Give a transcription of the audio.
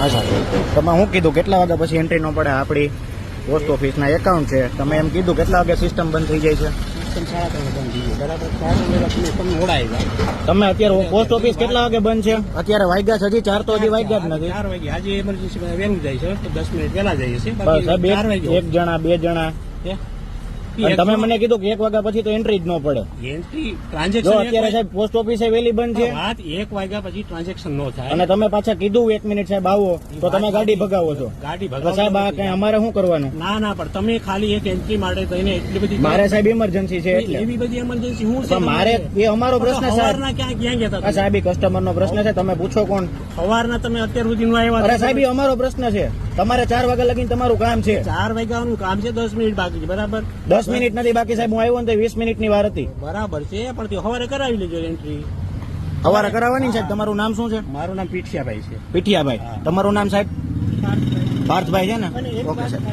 હા સાહેબ. તમે શું કીધું કેટલા વાગ્યા પછી એન્ટ્રી ન પડે? આપણી પોસ્ટ ઓફિસના એકાઉન્ટ છે. તમે એમ કીધું કેટલા વાગે સિસ્ટમ બંધ થઈ જાય છે? તમે અત્યારે પોસ્ટ ઓફિસ કેટલા વાગે બંધ છે? અત્યારે વાગ્યા છે હજી ચાર તો હજી વાગ્યા જ નથી. ચાર વાગે. આજે એમરજન્સી વહેલું જાય છે. તો દસ મિનિટ પહેલા જઈએ છીએ. એક- જણા બે જણા. તમે મને કીધું કે એક વાગ્યા પછી તો એન્ટ્રી જ ન પડે. એન્ટ્રી ટ્રાન્ઝેક્શન અત્યારે સાહેબ પોસ્ટ ઓફિસે વેલી બંધ છે. વાત એક વાગ્યા પછી ટ્રાન્ઝેક્શન નો થાય. અને તમે પાછા કીધું એક મિનિટ સાહેબ આવો તો તમે ગાડી ભગાવો છો. ગાડી ભગાવો સાહેબ આ કઈ અમારે શું કરવાનું? ના ના પણ તમે ખાલી એક એન્ટ્રી માટે થઈને એટલી બધી મારે સાહેબ ઇમરજન્સી છે એટલે. એવી બધી એમરજન્સી હું છે મારે એ અમારો પ્રશ્ન સાહેબ. ક્યાં ક્યાં ગયા સાહેબ કસ્ટમર નો પ્રશ્ન છે તમે પૂછો કોણ? સવારના તમે અત્યાર સુધી નું આવ્યા સાહેબ અમારો પ્રશ્ન છે. તમારે ચાર વાગ્યા લગીને તમારું કામ છે. ચાર વાગ્યાનું કામ છે દસ મિનિટ બાકી છે બરાબર? દસ મિનિટ નથી બાકી સાહેબ હું આવ્યો ને તો વીસ મિનિટની વાર હતી. બરાબર છે પણ તે સવારે કરાવી લેજો એન્ટ્રી સવારે કરાવવાની સાહેબ તમારું નામ શું છે? મારું નામ પીઠિયાભાઈ છે. પીઠિયાભાઈ. તમારું નામ સાહેબ? પાર્થભાઈ. છે ને? ઓકે સાહેબ.